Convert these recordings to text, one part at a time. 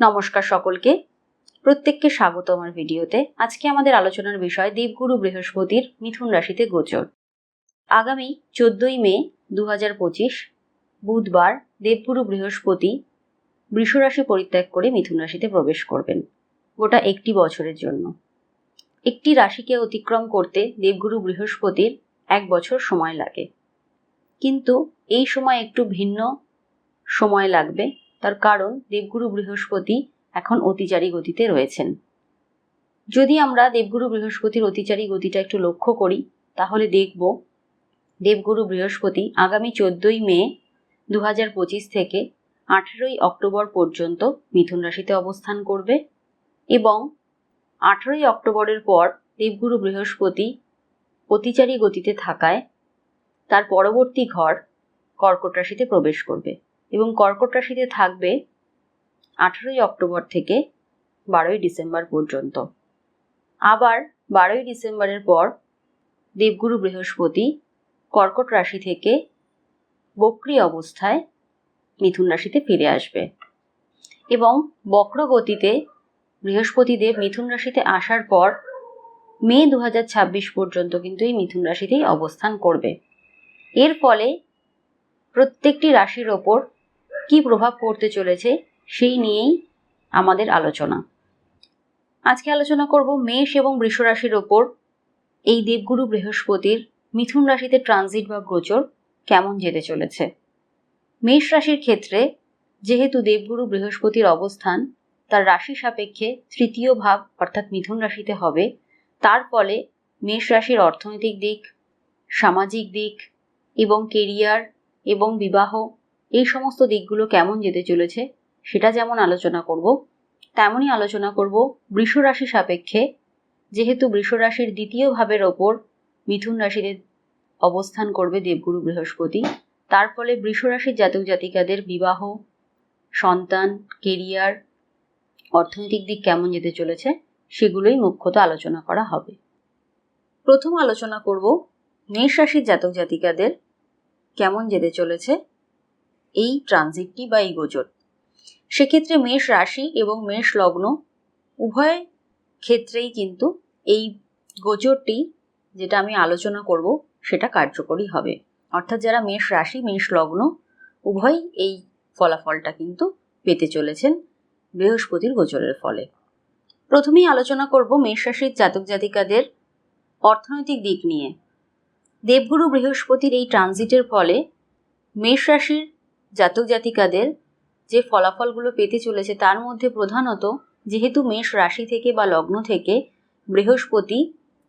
নমস্কার সকলকে। প্রত্যেককে স্বাগত আমার ভিডিওতে। আজকে আমাদের আলোচনার বিষয় দেবগুরু বৃহস্পতির মিথুন রাশিতে গোচর। আগামী চোদ্দই মে দু পঁচিশ, বুধবার দেবগুরু বৃহস্পতি বৃষরাশি পরিত্যাগ করে মিথুন রাশিতে প্রবেশ করবেন। গোটা একটি বছরের জন্য। একটি রাশিকে অতিক্রম করতে দেবগুরু বৃহস্পতির এক বছর সময় লাগে। কিন্তু এই সময় একটু ভিন্ন সময় লাগবে। তার কারণ দেবগুরু বৃহস্পতি এখন অতিচারী গতিতে রয়েছেন। যদি আমরা দেবগুরু বৃহস্পতির অতিচারী গতিটা একটু লক্ষ্য করি, তাহলে দেখব দেবগুরু বৃহস্পতি আগামী চোদ্দই মে দু হাজার পঁচিশ থেকে আঠেরোই অক্টোবর পর্যন্ত মিথুন রাশিতে অবস্থান করবে এবং আঠেরোই অক্টোবরের পর দেবগুরু বৃহস্পতি অতিচারী গতিতে থাকায় তার পরবর্তী ঘর কর্কট রাশিতে প্রবেশ করবে। এবং কর্কট রাশিতে থাকবে আঠেরোই অক্টোবর থেকে বারোই ডিসেম্বর পর্যন্ত। আবার বারোই ডিসেম্বরের পর দেবগুরু বৃহস্পতি কর্কট রাশি থেকে বক্রি অবস্থায় মিথুন রাশিতে ফিরে আসবে এবং বক্র গতিতে বৃহস্পতিদেব মিথুন রাশিতে আসার পর মে দু হাজার ছাব্বিশ পর্যন্ত কিন্তু এই মিথুন রাশিতেই অবস্থান করবে। এর ফলে প্রত্যেকটি রাশির ওপর কি প্রভাব পড়তে চলেছে সেই নিয়েই আমাদের আলোচনা। আজকে আলোচনা করব মেষ এবং বৃষ রাশির ওপর। এই দেবগুরু বৃহস্পতির মিথুন রাশিতে ট্রানজিট বা গোচর কেমন যেতে চলেছে? মেষ রাশির ক্ষেত্রে যেহেতু দেবগুরু বৃহস্পতির অবস্থান, তার রাশি সাপেক্ষে তৃতীয় ভাব অর্থাৎ মিথুন রাশিতে হবে। তার ফলে মেষ রাশির অর্থনৈতিক দিক, সামাজিক দিক এবং কেরিয়ার এবং বিবাহ এই সমস্ত দিকগুলো কেমন যেতে চলেছে, সেটা যেমন আলোচনা করব, তেমনই আলোচনা করব বৃষ রাশি সাপেক্ষে। যেহেতু বৃষ রাশির দ্বিতীয় ভাবের ওপর মিথুন রাশিতে অবস্থান করবে দেবগুরু বৃহস্পতি, তার ফলে বৃষ রাশির জাতক জাতিকাদের বিবাহ, সন্তান, কেরিয়ার, অর্থনৈতিক দিক কেমন যেতে চলেছে, সেগুলোই মুখ্যত আলোচনা করা হবে। প্রথম আলোচনা করব, মেষ রাশির জাতক জাতিকাদের কেমন যেতে চলেছে এই ট্রানজিটটি বা এই গোচর সেক্ষেত্রে মেষ রাশি এবং মেষ লগ্ন উভয় ক্ষেত্রেই কিন্তু এই গোচরটি যেটা আমি আলোচনা করব সেটা কার্যকরী হবে। অর্থাৎ যারা মেষ রাশি, মেষ লগ্ন উভয় এই ফলাফলটা কিন্তু পেতে চলেছেন বৃহস্পতির গোচরের ফলে। প্রথমেই আলোচনা করব মেষ রাশির জাতক জাতিকাদের অর্থনৈতিক দিক নিয়ে। দেবগুরু বৃহস্পতির এই ট্রানজিটের ফলে মেষ রাশির জাতক জাতিকাদের যে ফলাফলগুলো পেতে চলেছে তার মধ্যে প্রধানত যেহেতু মেষ রাশি থেকে বা লগ্ন থেকে বৃহস্পতি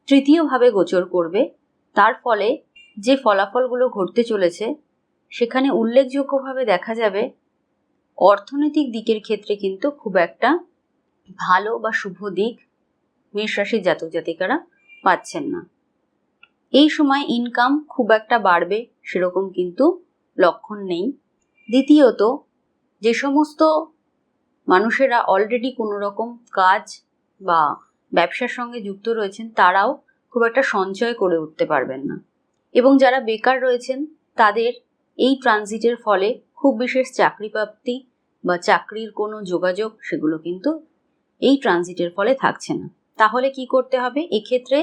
তৃতীয়ভাবে গোচর করবে, তার ফলে যে ফলাফলগুলো ঘটতে চলেছে সেখানে উল্লেখযোগ্যভাবে দেখা যাবে অর্থনৈতিক দিকের ক্ষেত্রে কিন্তু খুব একটা ভালো বা শুভ দিক মেষ রাশির জাতক জাতিকারা পাচ্ছেন না। এই সময় ইনকাম খুব একটা বাড়বে সেরকম কিন্তু লক্ষণ নেই। দ্বিতীয়ত, যে সমস্ত মানুষেরা অলরেডি কোনো রকম কাজ বা ব্যবসার সঙ্গে যুক্ত রয়েছেন, তারাও খুব একটা সঞ্চয় করে উঠতে পারবেন না। এবং যারা বেকার রয়েছেন, তাদের এই ট্রানজিটের ফলে খুব বিশেষ চাকরি প্রাপ্তি বা চাকরির কোনো যোগাযোগ সেগুলো কিন্তু এই ট্রানজিটের ফলে থাকছে না। তাহলে কি করতে হবে? এক্ষেত্রে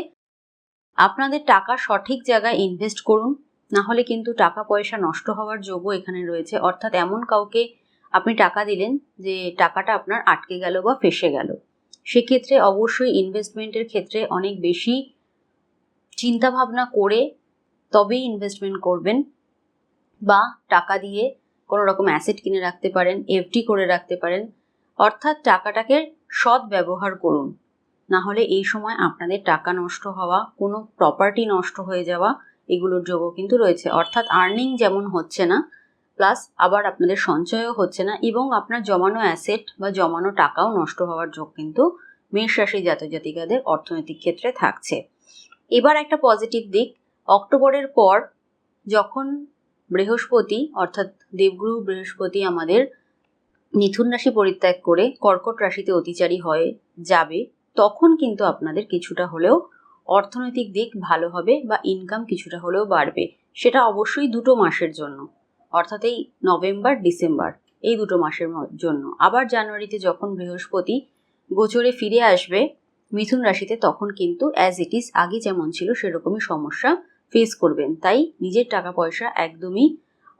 আপনাদের টাকা সঠিক জায়গায় ইনভেস্ট করুন। না হলে কিন্তু টাকা পয়সা নষ্ট হওয়ার যোগও এখানে রয়েছে। অর্থাৎ এমন কাউকে আপনি টাকা দিলেন যে টাকাটা আপনার আটকে গেল বা ফেসে গেল। সেক্ষেত্রে অবশ্যই ইনভেস্টমেন্টের ক্ষেত্রে অনেক বেশি চিন্তা ভাবনা করে তবেই ইনভেস্টমেন্ট করবেন বা টাকা দিয়ে কোনো রকম অ্যাসেট কিনে রাখতে পারেন এফডি করে রাখতে পারেন। অর্থাৎ টাকাটাকে সৎ ব্যবহার করুন। না হলে এই সময় আপনাদের টাকা নষ্ট হওয়া, কোনো প্রপার্টি নষ্ট হয়ে যাওয়া এগুলোর যোগও কিন্তু রয়েছে। অর্থাৎ আর্নিং যেমন হচ্ছে না প্লাস আবার আপনাদের সঞ্চয়ও হচ্ছে না এবং আপনার জমানো অ্যাসেট বা জমানো টাকাও নষ্ট হওয়ার যোগ কিন্তু মেষ রাশি জাতজাতিকাদের অর্থনৈতিক ক্ষেত্রে থাকছে। এবার একটা পজিটিভ দিক, অক্টোবরের পর যখন বৃহস্পতি অর্থাৎ দেবগুরু বৃহস্পতি আমাদের মিথুন রাশি পরিত্যাগ করে কর্কট রাশিতে অতিচারী হয়ে যাবে, তখন কিন্তু আপনাদের কিছুটা হলেও অর্থনৈতিক দিক ভালো হবে বা ইনকাম কিছুটা হলেও বাড়বে, সেটা অবশ্যই দুটো মাসের জন্য। অর্থাৎ এই নভেম্বর, ডিসেম্বর, এই দুটো মাসের জন্য। আবার জানুয়ারিতে যখন বৃহস্পতি গোচরে ফিরে আসবে, মিথুন রাশিতে তখন কিন্তু অ্যাজ ইট ইজ আগে যেমন ছিল সেরকমই সমস্যা ফেস করবেন। তাই নিজের টাকা পয়সা একদমই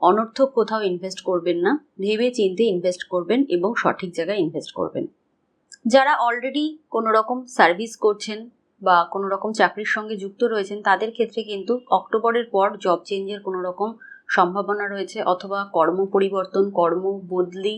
অনর্থক কোথাও ইনভেস্ট করবেন না, ভেবে চিন্তে ইনভেস্ট করবেন এবং সঠিক জায়গায় ইনভেস্ট করবেন। যারা অলরেডি কোনো রকম সার্ভিস করছেন বা কোনো রকম চাকরির সঙ্গে যুক্ত রয়েছেন, তাদের ক্ষেত্রে কিন্তু অক্টোবরের পর জব চেঞ্জের কোনো রকম সম্ভাবনা রয়েছে অথবা কর্ম পরিবর্তন, কর্ম বদলি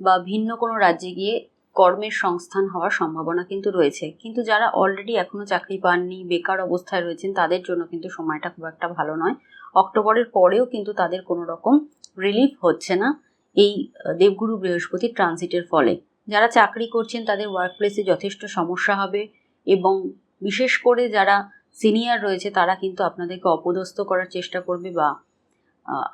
বা ভিন্ন কোনো রাজ্যে গিয়ে কর্মের সংস্থান হওয়ার সম্ভাবনা কিন্তু রয়েছে। কিন্তু যারা অলরেডি এখনও চাকরি পাননি, বেকার অবস্থায় রয়েছেন, তাদের জন্য কিন্তু সময়টা খুব একটা ভালো নয়। অক্টোবরের পরেও কিন্তু তাদের কোনো রকম রিলিফ হচ্ছে না এই দেবগুরু বৃহস্পতি ট্রানজিটের ফলে। যারা চাকরি করছেন, তাদের ওয়ার্ক প্লেসে যথেষ্ট সমস্যা হবে এবং বিশেষ করে যারা সিনিয়র রয়েছে, তারা কিন্তু আপনাদেরকে অপদস্থ করার চেষ্টা করবে বা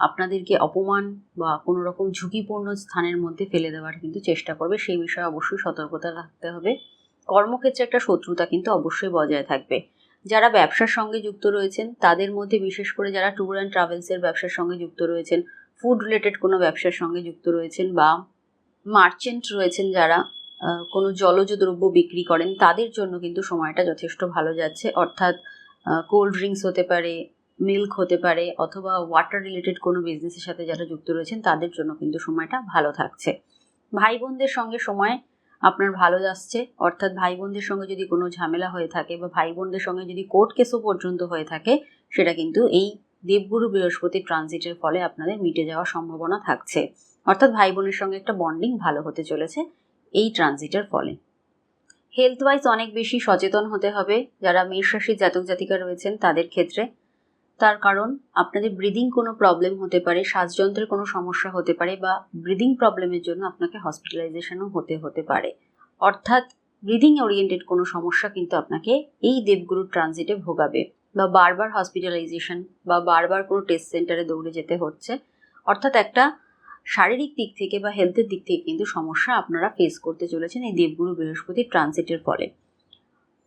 আপনাদেরকে অপমান বা কোনো রকম ঝুঁকিপূর্ণ স্থানের মধ্যে ফেলে দেওয়ার কিন্তু চেষ্টা করবে। সেই বিষয়ে অবশ্যই সতর্কতা রাখতে হবে। কর্মক্ষেত্রে একটা শত্রুতা কিন্তু অবশ্যই বজায় থাকবে। যারা ব্যবসার সঙ্গে যুক্ত রয়েছেন, তাদের মধ্যে বিশেষ করে যারা ট্যুর অ্যান্ড ট্রাভেলসের ব্যবসার সঙ্গে যুক্ত রয়েছেন ফুড রিলেটেড কোনো ব্যবসার সঙ্গে যুক্ত রয়েছেন বা মার্চেন্ট রয়েছেন যারা কোনো জলজ দ্রব্য বিক্রি করেন, তাদের জন্য কিন্তু সময়টা যথেষ্ট ভালো যাচ্ছে। অর্থাৎ কোল্ড ড্রিঙ্কস হতে পারে মিল্ক হতে পারে, অথবা ওয়াটার রিলেটেড কোনো বিজনেসের সাথে যারা যুক্ত রয়েছেন, তাদের জন্য কিন্তু সময়টা ভালো থাকছে। ভাই বোনদের সঙ্গে সময় আপনার ভালো যাচ্ছে। অর্থাৎ ভাই বোনদের সঙ্গে যদি কোনো ঝামেলা হয়ে থাকে বা ভাই বোনদের সঙ্গে যদি কোর্ট কেসও পর্যন্ত হয়ে থাকে, সেটা কিন্তু এই দেবগুরু বৃহস্পতি ট্রানজিটের ফলে আপনাদের মিটে যাওয়ার সম্ভাবনা থাকছে। অর্থাৎ ভাই বোনের সঙ্গে একটা বন্ডিং ভালো হতে চলেছে। এই ট্রানজিটের ফলে। হেলথ ওয়াইজ অনেক বেশি সচেতন হতে হবে। যারা মেষ রাশির জাতক জাতিকা রয়েছেন, তাদের ক্ষেত্রে। তার কারণ, আপনাদের ব্রিদিং কোনো প্রবলেম হতে পারে, শ্বাসযন্ত্রের কোনো সমস্যা হতে পারে বা ব্রিদিং প্রবলেমের জন্য আপনাকে হসপিটালাইজেশনও হতে হতে পারে। অর্থাৎ ব্রিদিং ওরিয়েন্টেড কোনো সমস্যা কিন্তু আপনাকে এই দেবগুরু ট্রানজিটে ভোগাবে বা বারবার হসপিটালাইজেশন বা বারবার কোনো টেস্ট সেন্টারে দৌড়ে যেতে হচ্ছে। অর্থাৎ একটা শারীরিক দিক থেকে বা হেলথের দিক থেকে কিন্তু সমস্যা আপনারা ফেস করতে চলেছেন এই দেবগুরু বৃহস্পতি ট্রানজিটের ফলে।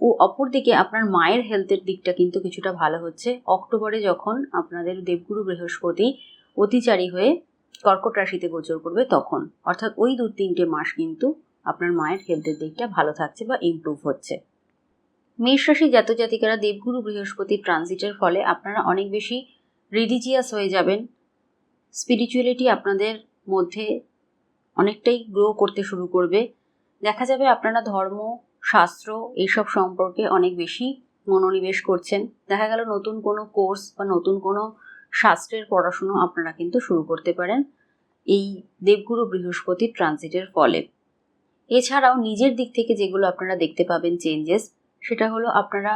ও অপরদিকে আপনার মায়ের হেলথের দিকটা কিন্তু কিছুটা ভালো হচ্ছে। অক্টোবরে যখন আপনাদের দেবগুরু বৃহস্পতি অতিচারী হয়ে কর্কট রাশিতে গোচর করবে তখন। অর্থাৎ ওই দু তিনটে মাস কিন্তু আপনার মায়ের হেলথের দিকটা ভালো থাকছে বা ইমপ্রুভ হচ্ছে। মেষ রাশি জাতক জাতিকারা দেবগুরু বৃহস্পতি ট্রানজিটের ফলে আপনারা অনেক বেশি রিলিজিয়াস হয়ে যাবেন। স্পিরিচুয়ালিটি আপনাদের মধ্যে অনেকটাই গ্রো করতে শুরু করবে। দেখা যাবে আপনারা ধর্ম, শাস্ত্র এইসব সম্পর্কে অনেক বেশি মনোনিবেশ করছেন। দেখা গেল নতুন কোনো কোর্স বা নতুন কোনো শাস্ত্রের পড়াশুনো আপনারা কিন্তু শুরু করতে পারেন এই দেবগুরু বৃহস্পতির ট্রানজিটের ফলে। এছাড়াও নিজের দিক থেকে যেগুলো আপনারা দেখতে পাবেন চেঞ্জেস সেটা হলো আপনারা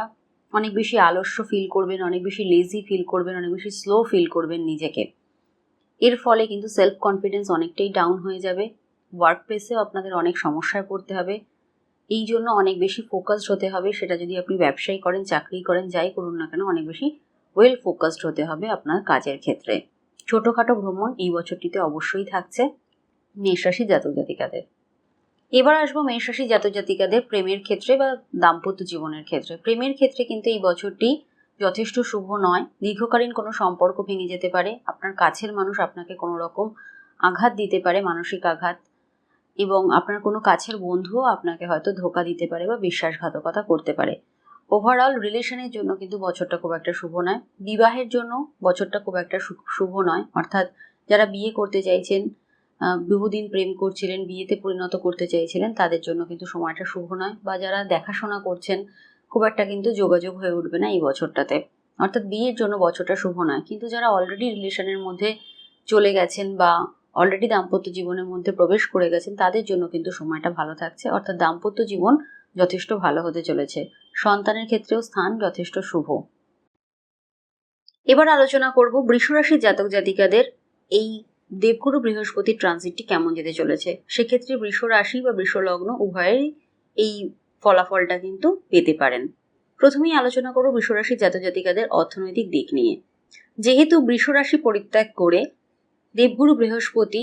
অনেক বেশি আলস্য ফিল করবেন, অনেক বেশি লেজি ফিল করবেন, অনেক বেশি স্লো ফিল করবেন নিজেকে। এর ফলে কিন্তু সেলফ কনফিডেন্স অনেকটাই ডাউন হয়ে যাবে। ওয়ার্ক প্লেসেও আপনাদের অনেক সমস্যায় পড়তে হবে। এই জন্য অনেক বেশি ফোকাসড হতে হবে। সেটা যদি আপনি ব্যবসায়ী করেন, চাকরি করেন, যাই করুন না কেন, অনেক বেশি ওয়েল ফোকাসড হতে হবে আপনার কাজের ক্ষেত্রে। ছোটোখাটো ভ্রমণ এই বছরটিতে অবশ্যই থাকছে মেষরাশি জাতক জাতিকাদের। এবার আসব মেষরাশি জাতক জাতিকাদের প্রেমের ক্ষেত্রে বা দাম্পত্য জীবনের ক্ষেত্রে। প্রেমের ক্ষেত্রে কিন্তু এই বছরটি যথেষ্ট শুভ নয়। দীর্ঘকালীন কোনো সম্পর্ক ভেঙে যেতে পারে। আপনার কাছের মানুষ আপনাকে কোনো রকম আঘাত দিতে পারে, মানসিক আঘাত। এবং আপনার কোনো কাছের বন্ধুও আপনাকে হয়তো ধোকা দিতে পারে বা বিশ্বাসঘাতকতা করতে পারে। ওভারঅল রিলেশনের জন্য কিন্তু বছরটা খুব একটা শুভ নয়। বিবাহের জন্য বছরটা খুব একটা শুভ নয়। অর্থাৎ যারা বিয়ে করতে চাইছেন বহুদিন প্রেম করছিলেন, বিয়েতে পরিণত করতে চাইছিলেন, তাদের জন্য কিন্তু সময়টা শুভ নয়। বা যারা দেখাশোনা করছেন খুব একটা কিন্তু যোগাযোগ হয়ে উঠবে না এই বছরটাতে। অর্থাৎ বিয়ের জন্য বছরটা শুভ নয়। কিন্তু যারা অলরেডি রিলেশনের মধ্যে চলে গেছেন বা অলরেডি দাম্পত্য জীবনের মধ্যে প্রবেশ করে গেছেন, তাদের জন্য কিন্তু সময়টা ভালো থাকছে। অর্থাৎ দাম্পত্য জীবন যথেষ্ট ভালো হতে চলেছে। সন্তানের ক্ষেত্রেও স্থান যথেষ্ট শুভ। এবার আলোচনা করব বৃষরাশির জাতক জাতিকাদের এই দেবগুরু বৃহস্পতির ট্রানজিটটি কেমন যেতে চলেছে। সেক্ষেত্রে বৃষ রাশি বা বৃষ লগ্ন উভয়েই এই ফলাফলটা কিন্তু পেতে পারেন। প্রথমেই আলোচনা করব বৃষরাশির জাতক জাতিকাদের অর্থনৈতিক দিক নিয়ে। যেহেতু বৃষরাশি পরিত্যাগ করে দেবগুরু বৃহস্পতি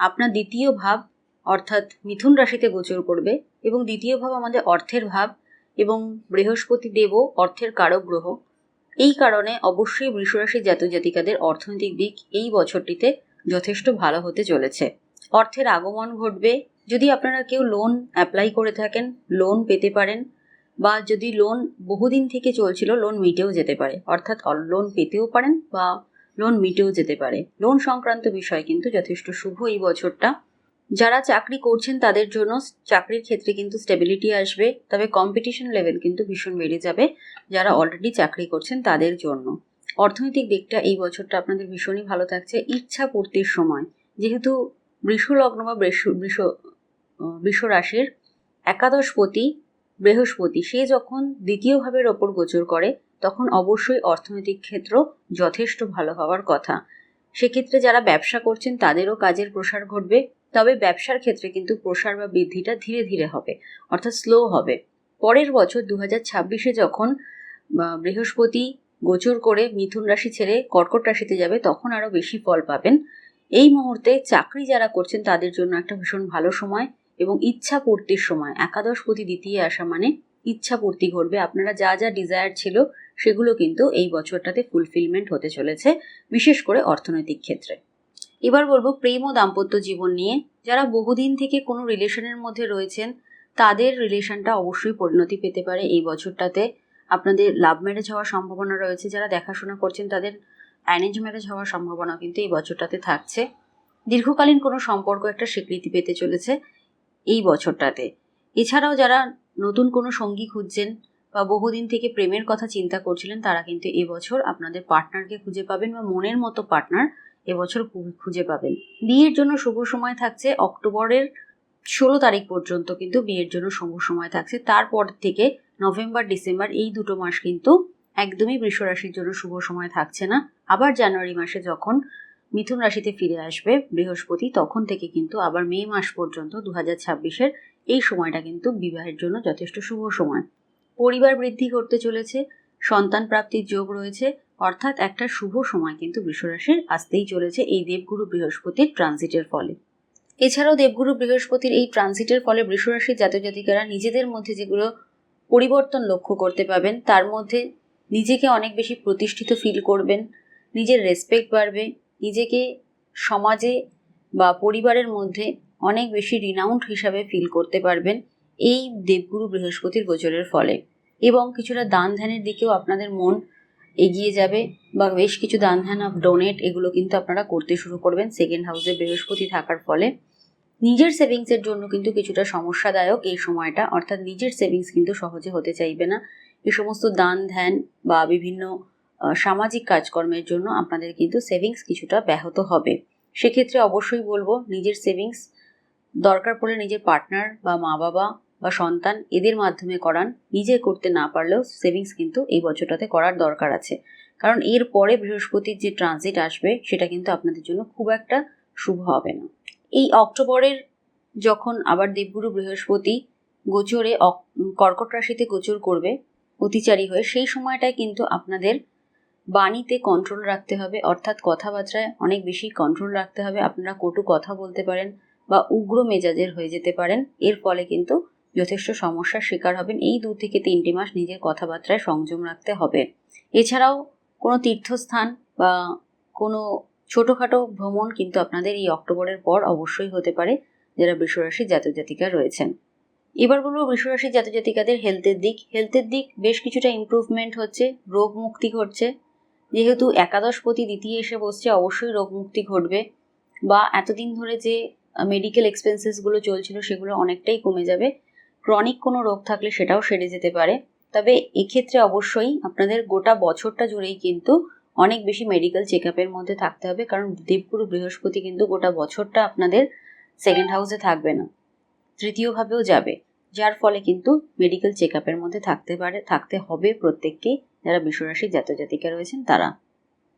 আপনার দ্বিতীয় ভাব অর্থাৎ মিথুন রাশিতে গোচর করবে এবং দ্বিতীয় ভাব আমাদের অর্থের ভাব এবং বৃহস্পতি দেবও অর্থের কারক গ্রহ। এই কারণে অবশ্যই বৃষরাশির জাতক জাতিকাদের অর্থনৈতিক দিক এই বছরটিতে যথেষ্ট ভালো হতে চলেছে। অর্থের আগমন ঘটবে যদি আপনারা কেউ লোন অ্যাপ্লাই করে থাকেন লোন পেতে পারেন, বা যদি লোন বহুদিন থেকে চলছিল লোন মিটেও যেতে পারে। অর্থাৎ লোন পেতেও পারেন বা লোন মিটেও যেতে পারে। লোন সংক্রান্ত বিষয় কিন্তু যথেষ্ট শুভ এই বছরটা। যারা চাকরি করছেন তাদের জন্য চাকরির ক্ষেত্রে কিন্তু স্টেবিলিটি আসবে, তবে কম্পিটিশন লেভেল কিন্তু ভীষণ বেড়ে যাবে যারা অলরেডি চাকরি করছেন তাদের জন্য। অর্থনৈতিক দিকটা এই বছরটা আপনাদের ভীষণই ভালো থাকছে। ইচ্ছা পূর্তির সময়। যেহেতু বৃষ লগ্ন বা বৃষ বৃষ বৃষ রাশির একাদশপতি বৃহস্পতি, সে যখন দ্বিতীয় ভাবের ওপর গোচর করে, তখন অবশ্যই অর্থনৈতিক ক্ষেত্র যথেষ্ট ভালো হওয়ার কথা। সেক্ষেত্রে যারা ব্যবসা করছেন, তাদেরও কাজের প্রসার ঘটবে, তবে ব্যবসার ক্ষেত্রে কিন্তু প্রসার বা বৃদ্ধিটা ধীরে ধীরে হবে, অর্থাৎ স্লো হবে। পরের বছর দু হাজার ছাব্বিশে যখন বৃহস্পতি গোচর করে মিথুন রাশি ছেড়ে কর্কট রাশিতে যাবে, তখন আরও বেশি ফল পাবেন। এই মুহূর্তে চাকরি যারা করছেন, তাদের জন্য একটা ভীষণ ভালো সময়। এবং ইচ্ছা পূর্তির সময়, একাদশ প্রতি দ্বিতীয় আসা মানে ইচ্ছা পূর্তি ঘটবে। আপনারা যা যা ডিজায়ার ছিল সেগুলো কিন্তু এই বছরটাতে ফুলফিলমেন্ট হতে চলেছে, বিশেষ করে অর্থনৈতিক ক্ষেত্রে। এবার বলব প্রেম ও দাম্পত্য জীবন নিয়ে। যারা বহুদিন থেকে কোনো রিলেশনের মধ্যে রয়েছেন, তাদের রিলেশনটা অবশ্যই পরিণতি পেতে পারে এই বছরটাতে। আপনাদের লাভ ম্যারেজ হওয়ার সম্ভাবনা রয়েছে, যারা দেখাশোনা করছেন তাদের অ্যারেঞ্জ ম্যারেজ হওয়ার সম্ভাবনা কিন্তু এই বছরটাতে থাকছে। দীর্ঘকালীন কোনো সম্পর্ক একটা স্বীকৃতি পেতে চলেছে। এই বছরটাতে। এছাড়াও যারা নতুন কোনো সঙ্গী খুঁজছেন বা বহুদিন থেকে প্রেমের কথা চিন্তা করছিলেন, তারা কিন্তু এবছর আপনাদের পার্টনারকে খুঁজে পাবেন বা মনের মতো পার্টনার এবছর খুঁজে পাবেন। বিয়ের জন্য শুভ সময় থাকছে অক্টোবরের ষোলো তারিখ পর্যন্ত কিন্তু বিয়ের জন্য শুভ সময় থাকছে। তারপর থেকে নভেম্বর, ডিসেম্বর এই দুটো মাস কিন্তু একদমই বৃষরাশির জন্য শুভ সময় থাকছে না। আবার জানুয়ারি মাসে যখন মিথুন রাশিতে ফিরে আসবে বৃহস্পতি, তখন থেকে কিন্তু আবার মে মাস পর্যন্ত দু হাজার ছাব্বিশের এই সময়টা কিন্তু বিবাহের জন্য যথেষ্ট শুভ সময়। পরিবার বৃদ্ধি করতে চলেছে, সন্তান প্রাপ্তির যোগ রয়েছে, অর্থাৎ একটা শুভ সময় কিন্তু বৃষরাশির আসতেই চলেছে এই দেবগুরু বৃহস্পতির ট্রানজিটের ফলে। এছাড়াও দেবগুরু বৃহস্পতির এই ট্রানজিটের ফলে বৃষরাশির জাতক জাতিকারা নিজেদের মধ্যে যেগুলো পরিবর্তন লক্ষ্য করতে পাবেন তার মধ্যে নিজেকে অনেক বেশি প্রতিষ্ঠিত ফিল করবেন, নিজের রেসপেক্ট বাড়বে নিজেকে সমাজে বা পরিবারের মধ্যে অনেক বেশি রিনাউন্ড হিসাবে ফিল করতে পারবেন এই দেবগুরু বৃহস্পতির গোচরের ফলে। এবং কিছুটা দান ধ্যানের দিকেও আপনাদের মন এগিয়ে যাবে বা বেশ কিছু দান ধ্যান ডোনেট এগুলো কিন্তু আপনারা করতে শুরু করবেন সেকেন্ড হাউসে বৃহস্পতি থাকার ফলে। নিজের সেভিংসের জন্য কিন্তু কিছুটা সমস্যাদায়ক এই সময়টা, অর্থাৎ নিজের সেভিংস কিন্তু সহজে হতে চাইবে না। এই সমস্ত দান ধ্যান বা বিভিন্ন সামাজিক কাজকর্মের জন্য আপনাদের কিন্তু সেভিংস কিছুটা ব্যাহত হবে। সেক্ষেত্রে অবশ্যই বলব, নিজের সেভিংস দরকার পড়লে নিজের পার্টনার বা মা বাবা বা সন্তান এদের মাধ্যমে করান। নিজে করতে না পারলেও সেভিংস কিন্তু এই বছরটাতে করার দরকার আছে। কারণ এর পরে বৃহস্পতির যে ট্রানজিট আসবে, সেটা কিন্তু আপনাদের জন্য খুব একটা শুভ হবে না। এই অক্টোবরের যখন আবার দেবগুরু বৃহস্পতি গোচরে কর্কট রাশিতে গোচর করবে, অতিচারী হয়ে, সেই সময়টায় কিন্তু আপনাদের বাণীতে কন্ট্রোল রাখতে হবে, অর্থাৎ কথাবার্তায় অনেক বেশি কন্ট্রোল রাখতে হবে। আপনারা কটু কথা বলতে পারেন বা উগ্র মেজাজের হয়ে যেতে পারেন। এর ফলে কিন্তু যথেষ্ট সমস্যার শিকার হবেন। এই দু থেকে তিনটি মাস নিজের কথাবার্তায় সংযম রাখতে হবে। এছাড়াও কোনো তীর্থস্থান বা কোনো ছোটোখাটো ভ্রমণ কিন্তু আপনাদের এই অক্টোবরের পর অবশ্যই হতে পারে, যারা বৃষরাশি জাতক জাতিকা রয়েছেন। এবার বলব বৃষরাশি জাতক জাতিকাদের হেলথের দিক। হেলথের দিক বেশ কিছুটা ইম্প্রুভমেন্ট হচ্ছে, রোগ মুক্তি ঘটছে। যেহেতু একাদশ একাদশপতি দ্বিতীয় এসে বসছে, অবশ্যই রোগ মুক্তি ঘটবে বা এতদিন ধরে যে মেডিকেল এক্সপেন্সেসগুলো চলছিল সেগুলো অনেকটাই কমে যাবে। ক্রনিক কোনো রোগ থাকলে সেটাও সেরে যেতে পারে। তবে এক্ষেত্রে অবশ্যই আপনাদের গোটা বছরটা জুড়েই কিন্তু অনেক বেশি মেডিকেল চেক আপের মধ্যে থাকতে হবে, কারণ দেবগুরু বৃহস্পতি কিন্তু গোটা বছরটা আপনাদের সেকেন্ড হাউসে থাকবে না তৃতীয়ভাবেও যাবে, যার ফলে কিন্তু মেডিকেল চেক আপের মধ্যে থাকতে পারে, থাকতে হবে প্রত্যেককেই যারা বিশ্বরাশির জাতজাতিকা রয়েছেন তারা।